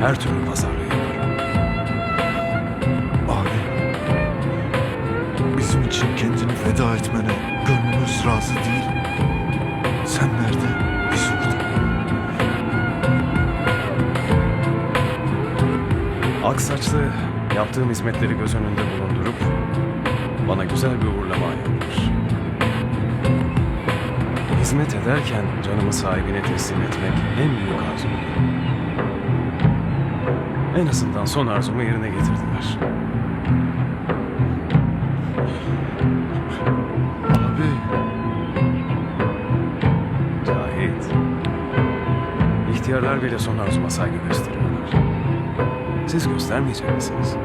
her türlü pazarlığı yaparım. Abi. Bizim için kendini feda etmene gönlümüz razı değil. Sen nerede? Biz orada. Aksaçlı yaptığım hizmetleri göz önünde bulundurup bana güzel bir uğurlama ayarlar. Hizmet ederken canımı sahibine teslim etmek en büyük arzumdu. En azından son arzumu yerine getirdiler. Abi. Cahit. İhtiyarlar bile son arzuma saygı gösteriyorlar. Siz göstermeyecek misiniz?